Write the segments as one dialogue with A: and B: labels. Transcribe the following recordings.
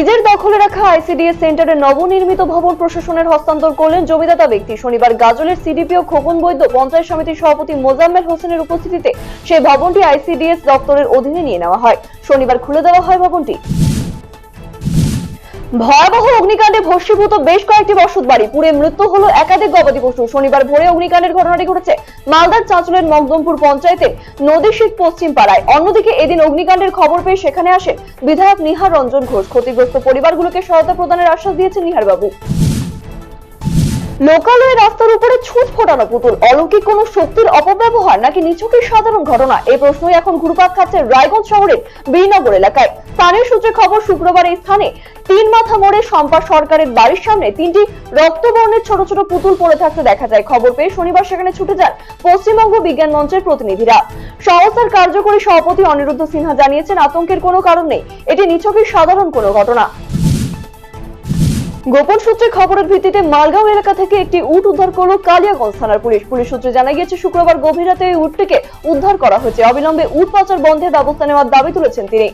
A: নিজের দখলে রাখা আইসিডিএস সেন্টারের নবনির্মিত ভবন প্রশাসনের হস্তান্তর করলেন জমিদাতা ব্যক্তি। শনিবার গাজলের সিডিপিও খোকন বৈদ্য পঞ্চায়েত সমিতির সভাপতি মোজাম্মেল হোসেনের উপস্থিতিতে সেই ভবনটি আইসিডিএস দপ্তরের অধীনে নিয়ে নেওয়া হয়। শনিবার খুলে দেওয়া হয় ভবনটি। ভয়াবহ অগ্নিকাণ্ডে ভস্মীভূত বেশ কয়েকটি বসত বাড়ি। পুড়ে মৃত্যু হলো একাধিক গবাদি পশু। শনিবার ভোরে অগ্নিকাণ্ডের ঘটনাটি ঘটেছে মালদার চাঁচলের মকদমপুর পঞ্চায়েতের নদীশীত পশ্চিম পাড়ায়। অন্যদিকে এদিন অগ্নিকাণ্ডের খবর পেয়ে সেখানে আসেন বিধায়ক নিহার রঞ্জন ঘোষ। ক্ষতিগ্রস্ত পরিবারগুলোকে সহায়তা প্রদানের আশ্বাস দিয়েছেন নিহার বাবু লোকালয়ে রাস্তার উপরে ছুট ফোটানো পুতুল। অলৌকিক কোন শক্তির অপব্যবহার নাকি নিছকই সাধারণ ঘটনা? এই প্রশ্নই এখন ঘুরপাক খাচ্ছে রায়গঞ্জ শহরের বীরনগর এলাকায়। স্থানীয় সূত্রে খবর, শুক্রবার এই স্থানে তিন মাথা মোড়ে শম্পা সরকারের বাড়ির সামনে তিনটি রক্তবর্ণের ছোট ছোট পুতুল পড়ে থাকতে দেখা যায়। খবর পেয়ে শনিবার সেখানে ছুটে যান পশ্চিমবঙ্গ বিজ্ঞান মঞ্চের প্রতিনিধিরা। সংস্থার কার্যকরী সভাপতি অনিরুদ্ধ সিনহা জানিয়েছেন, আতঙ্কের কোনো কারণ নেই। এটি নিছকই সাধারণ কোনো ঘটনা। গোপন সূত্রে খবরের ভিত্তিতে মালগাঁও এলাকা থেকে একটি উট উদ্ধার করল কালিয়াগঞ্জ থানার পুলিশ। পুলিশ সূত্রে জানা গিয়েছে, শুক্রবার গভীর রাতে এই উটটিকে উদ্ধার করা হয়েছে। অবিলম্বে উট পাচার বন্ধের ব্যবস্থা নেওয়ার দাবি তুলেছেন তিনি।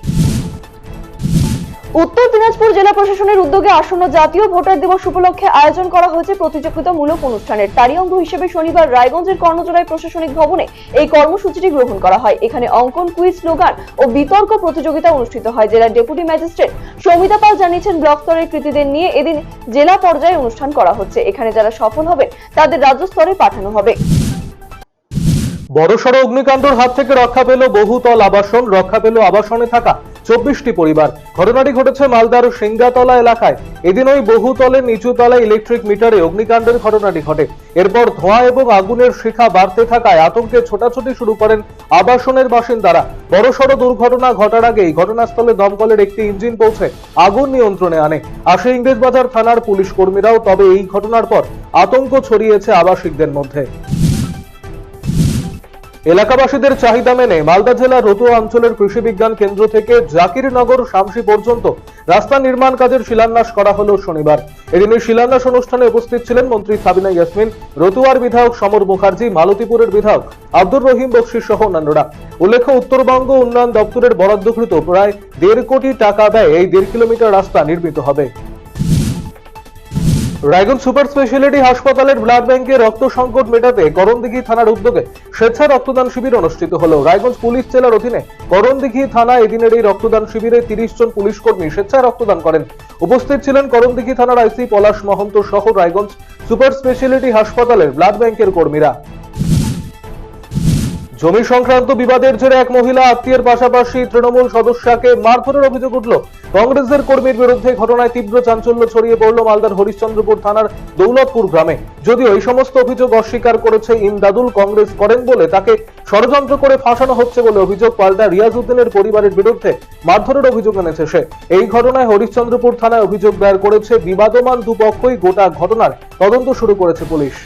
A: উত্তর দিনাজপুর জেলা প্রশাসনের উদ্যোগে আসন্ন জাতীয় ভোটার দিবস উপলক্ষে আয়োজন করা হয়েছে প্রতিযোগিতামূলক অনুষ্ঠানের। তারই অঙ্গ হিসেবে শনিবার রায়গঞ্জের কর্ণজোড়ায় প্রশাসনিক ভবনে এই কর্মসূচিটি গ্রহণ করা হয়। এখানে অঙ্কন, কুইজ, স্লোগান ও বিতর্ক প্রতিযোগিতা অনুষ্ঠিত হয়। জেলার ডেপুটি ম্যাজিস্ট্রেট সৌমিতা পাল জানিয়েছেন, ব্লক স্তরের কৃতীদের নিয়ে এদিন জেলা পর্যায়ে অনুষ্ঠান করা হচ্ছে। এখানে যারা সফল হবে তাদের রাজ্য স্তরে পাঠানো হবে।
B: বড়সড় অগ্নিকাণ্ডের হাত থেকে রক্ষা পেল বহুতল আবাসন। রক্ষা পেল আবাসনে থাকা চব্বিশটি পরিবার। ঘটনাটি ঘটেছে মালদার সিঙ্গাতলা এলাকায়। এদিন ওই বহুতলের নিচুতলায় ইলেকট্রিক মিটারে অগ্নিকাণ্ডের ঘটনাটি ঘটে। এরপর ধোঁয়া এবং আগুনের শিখা বাড়তে থাকায় আতঙ্কে ছোটাছুটি শুরু করেন আবাসনের বাসিন্দারা। বড়সড় দুর্ঘটনা ঘটার আগেই ঘটনাস্থলে দমকলের একটি ইঞ্জিন পৌঁছে আগুন নিয়ন্ত্রণে আনে। আসে ইংরেজবাজার থানার পুলিশ কর্মীরাও, তবে এই ঘটনার পর আতঙ্ক ছড়িয়েছে আবাসিকদের মধ্যে। এলাকাবাসীদের চাহিদা মেনে মালদা জেলার রতুয়া অঞ্চলের কৃষি বিজ্ঞান কেন্দ্র থেকে জাকিরনগর শামসি পর্যন্ত রাস্তা নির্মাণ কাজের শিলান্যাস করা হলো শনিবার। এদিন এই শিলান্যাস অনুষ্ঠানে উপস্থিত ছিলেন মন্ত্রী সাবিনা ইয়াসমিন, রতুয়ার বিধায়ক সমর মুখার্জি, মালতীপুরের বিধায়ক আব্দুর রহিম বক্সি সহ অন্যান্যরা। উল্লেখ্য, উত্তরবঙ্গ উন্নয়ন দপ্তরের বরাদ্দকৃত প্রায় দেড় কোটি টাকা ব্যয় এই দেড় কিলোমিটার রাস্তা নির্মিত হবে। রায়গঞ্জ সুপার স্পেশালিটি হাসপাতালের ব্লাড ব্যাংকে রক্ত সংকট মেটাতে করণদিঘি থানার উদ্যোগে স্বেচ্ছা রক্তদান শিবির অনুষ্ঠিত হলো। রায়গঞ্জ পুলিশ জেলার অধীনে করণদিঘি থানা এদিনের এই রক্তদান শিবিরে তিরিশ জন পুলিশ কর্মী স্বেচ্ছা রক্তদান করেন। উপস্থিত ছিলেন করণদিঘি থানার আইসি পলাশ মহন্ত সহ রায়গঞ্জ সুপার স্পেশালিটি হাসপাতালের ব্লাড ব্যাংকের কর্মীরা। জমি সংক্রান্ত বিবাদের জেরে এক মহিলা আত্মীয়ের পাশাপাশি তৃণমূল সদস্যকে মারধরের অভিযোগ উঠল। কংগ্রেসের কর্মীর বিরুদ্ধে ঘটনায় তীব্র চাঞ্চল্য ছড়িয়ে পড়ল মালদার হরিশ্চন্দ্রপুর থানার দৌলতপুর গ্রামে। যদিও এই সমস্ত অভিযোগ অস্বীকার করেছে ইমদাদুল কংগ্রেস করেন বলে তাকে ষড়যন্ত্র করে ফাঁসানো হচ্ছে বলে অভিযোগ পাল্টা রিয়াজ উদ্দিনের পরিবারের বিরুদ্ধে মারধরের অভিযোগ এনেছে সে। এই ঘটনায় হরিশ্চন্দ্রপুর থানায় অভিযোগ দায়ের করেছে বিবাদমান দুপক্ষই গোটা ঘটনার তদন্ত শুরু করেছে পুলিশ।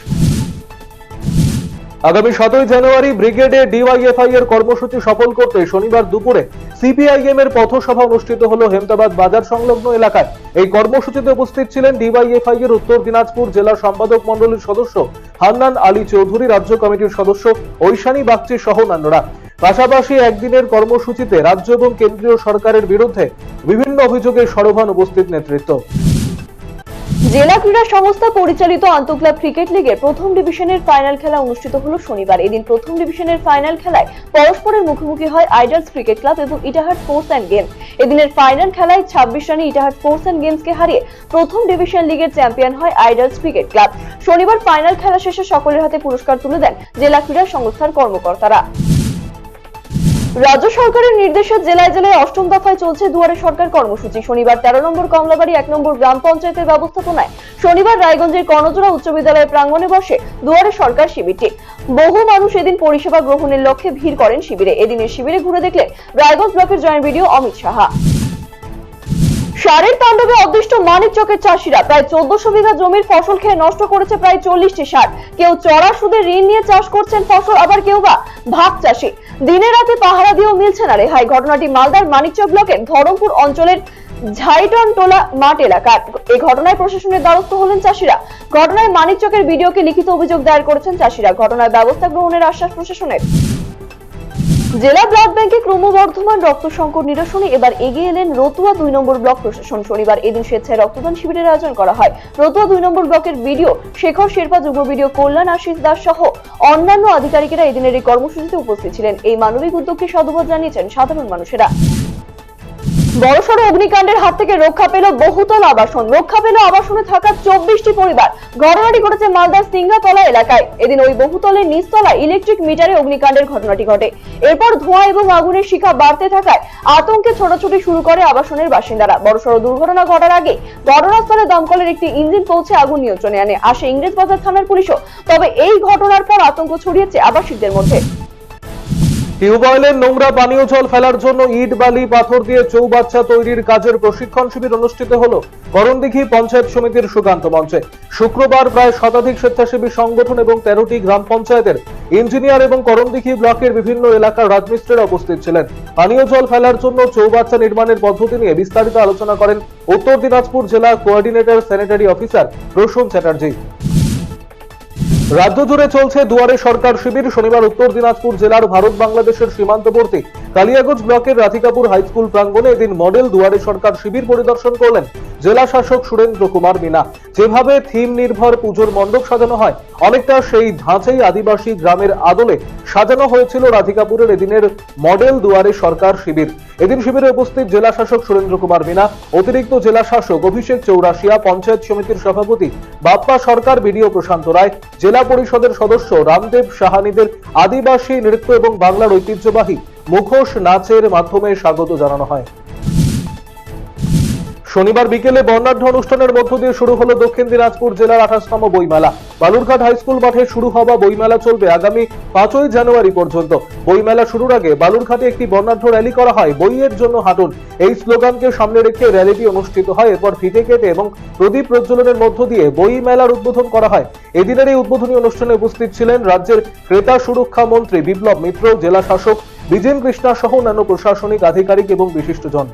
B: আগামী সাতই জানুয়ারি ব্রিগেডে ডিওয়াইএফআই এর কর্মসূচি সফল করতে শনিবার দুপুরে সিপিআইএম এর পথসভা অনুষ্ঠিত হলো হেমতাবাদ বাজার সংলগ্ন এলাকায়। এই কর্মসূচিতে উপস্থিত ছিলেন ডিওয়াইএফআই এর উত্তর দিনাজপুর জেলা সম্পাদক মণ্ডলীর সদস্য হান্নান আলী চৌধুরী, রাজ্য কমিটির সদস্য ঐশানী বাগচি সহ অন্যান্যরা। পাশাপাশি একদিনের কর্মসূচিতে রাজ্য এবং কেন্দ্রীয় সরকারের বিরুদ্ধে বিভিন্ন অভিযোগে সরভান উপস্থিত নেতৃত্ব।
A: জেলা ক্রীড়া সংস্থা পরিচালিত আন্তঃক্লাব ক্রিকেট লিগের প্রথম ডিভিশনের ফাইনাল খেলা অনুষ্ঠিত হলো শনিবার। এদিন প্রথম ডিভিশনের ফাইনাল খেলায় পরস্পরের মুখোমুখি হয় আইডলস ক্রিকেট ক্লাব এবং ইটাহার স্পোর্টস অ্যান্ড গেমস। এদিনের ফাইনাল খেলায় ছাব্বিশ রানে ইটাহার স্পোর্টস অ্যান্ড গেমসকে হারিয়ে প্রথম ডিভিশন লিগের চ্যাম্পিয়ন হয় আইডলস ক্রিকেট ক্লাব। শনিবার ফাইনাল খেলা শেষে সকলের হাতে পুরস্কার তুলে দেন জেলা ক্রীড়া সংস্থার কর্মকর্তারা। রাজ্য সরকারের নির্দেশে জেলায় জেলায় অষ্টম দফায় চলছে দুয়ারে সরকার কর্মসূচি। শনিবার তেরো নম্বর কমলাবাড়ি, এক নম্বর গ্রাম পঞ্চায়েতের ব্যবস্থাপনায় শনিবার রায়গঞ্জের কর্ণজোড়া উচ্চ বিদ্যালয়ের প্রাঙ্গণে বসে দুয়ারে সরকার শিবিরটি। বহু মানুষ এদিন পরিষেবা গ্রহণের লক্ষ্যে ভিড় করেন শিবিরে। এদিনের শিবিরে ঘুরে দেখলেন রায়গঞ্জ ব্লকের জয়েন্ট ভিডিও অমিত সাহা। সারের তাণ্ডবে অদৃষ্ট মানিক চকের চাষিরা। প্রায় চোদ্দশো বিঘা জমির ফসল খেয়ে নষ্ট করেছে প্রায় চল্লিশটি সার। কেউ চড়া সুদে ঋণ নিয়ে চাষ করছেন ফসল, আবার কেউ বা ভাগ চাষি। দিনে রাতে পাহারা দিয়েও মিলছে না রেহাই। ঘটনাটি মালদার মানিকচক ব্লকের ধরমপুর অঞ্চলের ঝাইটন টোলা মাঠ এলাকার। এই ঘটনায় প্রশাসনের দ্বারস্থ হলেন চাষিরা। ঘটনায় মানিকচকের ভিডিওকে লিখিত অভিযোগ দায়ের করেছেন চাষিরা। ঘটনার ব্যবস্থা গ্রহণের আশ্বাস প্রশাসনের। জেলা ব্লাড ব্যাংকে ক্রমবর্ধমান রক্ত সংকট নিরসনে এবার এগিয়ে এলেন রতুয়া দুই নম্বর ব্লক প্রশাসন। শনিবার এদিন স্বেচ্ছায় রক্তদান শিবিরের আয়োজন করা হয়। রতুয়া দুই নম্বর ব্লকের ভিডিও শেখর শেরপা, যুগ্ম বিডিও কল্যাণ আশিস দাস সহ অন্যান্য আধিকারিকেরা এদিনের এই কর্মসূচিতে উপস্থিত ছিলেন। এই মানবিক উদ্যোগকে সাধুবাদ জানিয়েছেন সাধারণ মানুষেরা। বড়সড় অগ্নিকাণ্ডের হাত থেকে রক্ষা পেল বহুতল আবাসন। রক্ষা পেল আবাসনে থাকা চব্বিশটি পরিবার। ঘটনাটি ঘটেছে মালদার সিংহাতলা এলাকায়। এদিন ওই বহুতলের নিচতলায় ইলেকট্রিক মিটারে অগ্নিকাণ্ডের ঘটনাটি ঘটে। এরপর ধোঁয়া এবং আগুনের শিখা বাড়তে থাকায় আতঙ্কে ছোটাছুটি শুরু করে আবাসনের বাসিন্দারা। বড়সড় দুর্ঘটনা ঘটার আগে ঘটনাস্থলে দমকলের একটি ইঞ্জিন পৌঁছে আগুন নিয়ন্ত্রণে আনে। আসে ইংরেজ বাজার থানার পুলিশও। তবে এই ঘটনার পর আতঙ্ক ছড়িয়েছে আবাসিকদের মধ্যে।
B: টিউবওয়েলের নোংরা পানীয় জল ফেলার জন্য ইট, বালি, পাথর দিয়ে চৌবাচ্চা তৈরির কাজের প্রশিক্ষণ শিবির অনুষ্ঠিত হলো করণদিঘি পঞ্চায়েত সমিতির সুকান্ত মঞ্চে। শুক্রবার প্রায় শতাধিক স্বেচ্ছাসেবী সংগঠন এবং তেরোটি গ্রাম পঞ্চায়েতের ইঞ্জিনিয়ার এবং করণদিঘি ব্লকের বিভিন্ন এলাকার রাজমিস্ত্রিরা উপস্থিত ছিলেন। পানীয় জল ফেলার জন্য চৌবাচ্চা নির্মাণের পদ্ধতি নিয়ে বিস্তারিত আলোচনা করেন উত্তর দিনাজপুর জেলা coordinator, sanitary officer Prasun Chatterjee. রাজ্য জুড়ে চলছে দুয়ারে সরকার শিবির। শনিবার উত্তর দিনাজপুর জেলার ভারত বাংলাদেশের সীমান্তবর্তী কালিয়াগঞ্জ ব্লকের রাধিকাপুর হাই স্কুল প্রাঙ্গণে এদিন মডেল দুয়ারে সরকার শিবির পরিদর্শন করলেন জেলা শাসক সুরেন্দ্র কুমার মিনা। যেভাবে থিম নির্ভর পুজোর মণ্ডপ সাজানো হয়, অনেকটা সেই ধাঁচেই আদিবাসী গ্রামের আদলে সাজানো হয়েছিল রাধিকাপুরের এদিনের মডেল দুয়ারে সরকার শিবির। এদিন শিবিরে উপস্থিত জেলা শাসক সুরেন্দ্র কুমার মিনা, অতিরিক্ত জেলা শাসক অভিষেক চৌরাশিয়া, পঞ্চায়েত সমিতির সভাপতি বাপ্পা সরকার, বিডিও প্রশান্ত রায়, জেলা পরিষদের সদস্য রামদেব সাহানিদের আদিবাসী নৃত্য এবং বাংলার ঐতিহ্যবাহী মুখোশ নাচের মাধ্যমে স্বাগত জানানো হয়। শনিবার বিকেলে বর্ণাঢ্য অনুষ্ঠানের মধ্য দিয়ে শুরু হলো দক্ষিণ দিনাজপুর জেলার আঠাশতম বইমেলা। বালুরঘাট হাই স্কুল মাঠে শুরু হওয়া বইমেলা চলবে আগামী পাঁচই জানুয়ারি পর্যন্ত। বইমেলা শুরুর আগে বালুরঘাটে একটি বর্ণাঢ্য র্যালি করা হয়। বইয়ের জন্য হাঁটুন। এই স্লোগানকে সামনে রেখে র্যালিটি অনুষ্ঠিত হয়। এরপর ফিতে কেটে এবং প্রদীপ প্রজ্বলনের মধ্য দিয়ে বই মেলার উদ্বোধন করা হয়। এদিনের এই উদ্বোধনী অনুষ্ঠানে উপস্থিত ছিলেন রাজ্যের ক্রেতা সুরক্ষা মন্ত্রী বিপ্লব মিত্র, জেলা শাসক বিজেন কৃষ্ণা সহ অন্যান্য প্রশাসনিক, আধিকারিক এবং বিশিষ্টজন।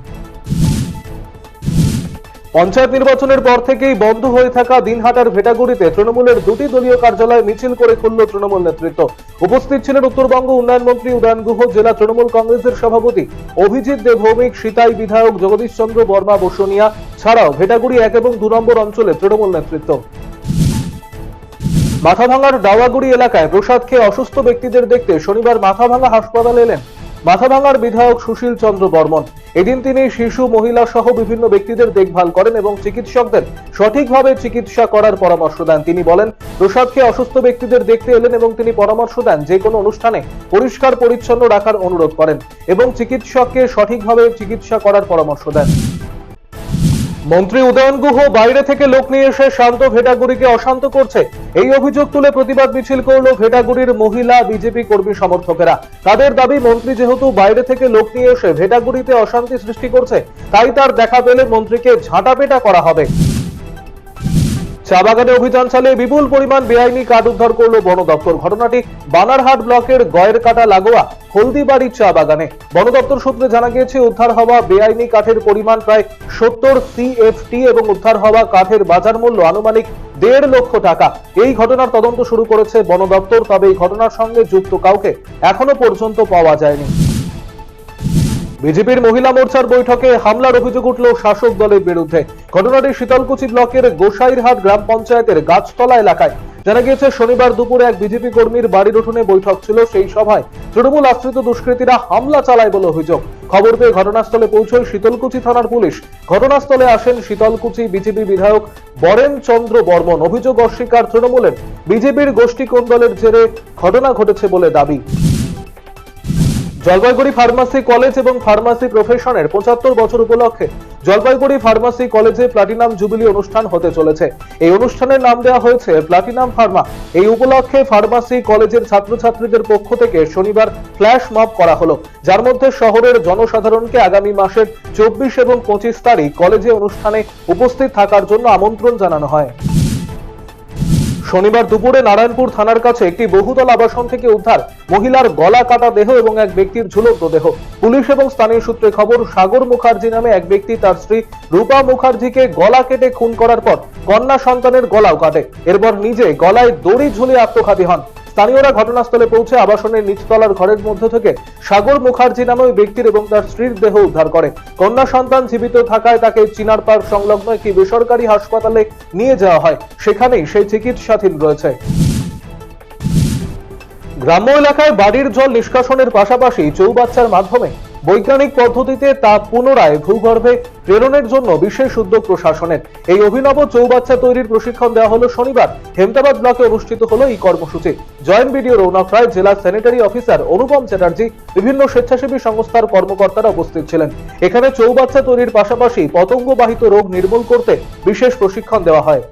B: পঞ্চায়েত নির্বাচনের পর থেকেই বন্ধ হয়ে থাকা দিনহাটার ভেটাগুড়িতে তৃণমূলের দুটি দলীয় কার্যালয় মিছিল করে খুলল তৃণমূল নেতৃত্ব। উপস্থিত ছিলেন উত্তরবঙ্গ উন্নয়ন মন্ত্রী উদয়ন গুহ, জেলা তৃণমূল কংগ্রেসের সভাপতি অভিজিৎ দেব ভৌমিক সিতাই বিধায়ক জগদীশ চন্দ্র বর্মা বসুনিয়া ছাড়াও ভেটাগুড়ি এক এবং দু নম্বর অঞ্চলে তৃণমূল নেতৃত্ব। মাথাভাঙার ডাওয়াগুড়ি এলাকায় প্রসাদ খেয়ে অসুস্থ ব্যক্তিদের দেখতে শনিবার মাথাভাঙা হাসপাতালে এলেন মাথাভাঙার বিধায়ক সুশীল চন্দ্র বর্মন। এদিন তিনি শিশু, মহিলা সহ বিভিন্ন ব্যক্তিদের দেখভাল করেন এবং চিকিৎসকদের সঠিকভাবে চিকিৎসা করার পরামর্শ দেন। তিনি বলেন, প্রসাদকে অসুস্থ ব্যক্তিদের দেখতে এলেন এবং তিনি পরামর্শ দেন যে কোনো অনুষ্ঠানে পরিষ্কার পরিচ্ছন্ন রাখার অনুরোধ করেন এবং চিকিৎসককে সঠিকভাবে চিকিৎসা করার পরামর্শ দেন। মন্ত্রী উদয়ন গুহ বাইরে থেকে লোক নিয়ে এসে শান্ত ভেটাগুড়িকে অশান্ত করছে। এই অভিযোগ তুলে প্রতিবাদ মিছিল করল ভেটাগুড়ির মহিলা বিজেপি কর্মী সমর্থকেরা। তাদের দাবি, মন্ত্রী যেহেতু বাইরে থেকে লোক নিয়ে এসে ভেটাগুড়িতে অশান্তি সৃষ্টি করছে, তাই তার দেখা পেলে মন্ত্রীকে ঝাঁটাপেটা করা হবে। চা বাগানে অভিযান চালিয়ে বিপুল পরিমাণ বেআইনি কাঠ উদ্ধার করল বন দপ্তর। ঘটনাটি বানারহাট ব্লকের গয়ের কাটা লাগোয়া হলদিবাড়ির চা বাগানে বন দপ্তর সূত্রে জানা গিয়েছে, উদ্ধার হওয়া বেআইনি কাঠের পরিমাণ প্রায় সত্তর সিএফটি এবং উদ্ধার হওয়া কাঠের বাজার মূল্য আনুমানিক দেড় লক্ষ টাকা। এই ঘটনার তদন্ত শুরু করেছে বন দপ্তর, তবে এই ঘটনার সঙ্গে যুক্ত কাউকে এখনও পর্যন্ত পাওয়া যায়নি। বিজেপির মহিলা মোর্চার বৈঠকে হামলার অভিযোগ উঠল শাসক দলের বিরুদ্ধে। ঘটনাটি শীতলকুচি ব্লকের গোসাইরহাট গ্রাম পঞ্চায়েতের গাছতলা এলাকায়। জানা গিয়েছে, শনিবার দুপুরে এক বিজেপি কর্মীর বাড়ির উঠোনে বৈঠক ছিল। সেই সভায় তৃণমূল আশ্রিত দুষ্কৃতীরা হামলা চালায় বলে অভিযোগ। খবর পেয়ে ঘটনাস্থলে পৌঁছয় শীতলকুচি থানার পুলিশ। ঘটনাস্থলে আসেন শীতলকুচি বিজেপি বিধায়ক বরেন চন্দ্র বর্মন। অভিযোগ অস্বীকার তৃণমূলের। বিজেপির গোষ্ঠী কোন্দলের জেরে ঘটনা ঘটেছে বলে দাবি। জলপাইগুড়ি ফার্মাসি কলেজ এবং ফার্মাসি প্রফেশনের পঁচাত্তর বছর উপলক্ষে জলপাইগুড়ি ফার্মাসি কলেজে প্লাটিনাম জুবিলি অনুষ্ঠান হতে চলেছে। এই অনুষ্ঠানের নাম দেওয়া হয়েছে প্লাটিনাম ফার্মা। এই উপলক্ষে ফার্মাসি কলেজের ছাত্রছাত্রীদের পক্ষ থেকে শনিবার ফ্ল্যাশ মব করা হলো। যার মধ্যে শহরের জনসাধারণকে আগামী মাসের চব্বিশ এবং পঁচিশ তারিখ কলেজে অনুষ্ঠানে উপস্থিত থাকার জন্য আমন্ত্রণ জানানো হয়। শনিবার দুপুরে নারায়ণপুর থানার কাছে একটি বহুতল আবাসন থেকে উদ্ধার মহিলার গলা কাটা দেহ এবং এক ব্যক্তির ঝুলন্ত দেহ। পুলিশ এবং স্থানীয় সূত্রে খবর, সাগর মুখার্জি নামে এক ব্যক্তি তার স্ত্রী রূপা মুখার্জিকে গলা কেটে খুন করার পর কন্যা সন্তানের গলাও কাটে। এরপর নিজে গলায় দড়ি ঝুলে আত্মঘাতী হন। স্থানীয়রা ঘটনাস্থলে পৌঁছে আবাসনের নিচতলার ঘরের মধ্য থেকে সাগর মুখার্জি নামে ওই ব্যক্তির এবং তার স্ত্রীর দেহ উদ্ধার করে। কন্যা সন্তান জীবিত থাকায় তাকে চিনার পার্ক সংলগ্ন একটি বেসরকারি হাসপাতালে নিয়ে যাওয়া হয়। সেখানেই সেই চিকিৎসাধীন রয়েছে। গ্রাম্য এলাকায় বাড়ির জল নিষ্কাশনের পাশাপাশি চৌবাচ্চার মাধ্যমে বৈজ্ঞানিক পদ্ধতিতে তা পুনরায় ভূগর্ভে প্রেরণের জন্য বিশেষ উদ্যোগ প্রশাসনের। এই অভিনব চৌবাচ্চা তৈরির প্রশিক্ষণ দেওয়া হলো শনিবার। হেমতাবাদ ব্লকে অনুষ্ঠিত হলো এই কর্মসূচি। জয়েন্ট বিডিও রৌনক রায়, জেলা স্যানিটারি অফিসার অনুপম চ্যাটার্জি, বিভিন্ন স্বেচ্ছাসেবী সংস্থার কর্মকর্তারা উপস্থিত ছিলেন। এখানে চৌবাচ্চা তৈরির পাশাপাশি পতঙ্গবাহিত রোগ নির্মূল করতে বিশেষ প্রশিক্ষণ দেওয়া হয়।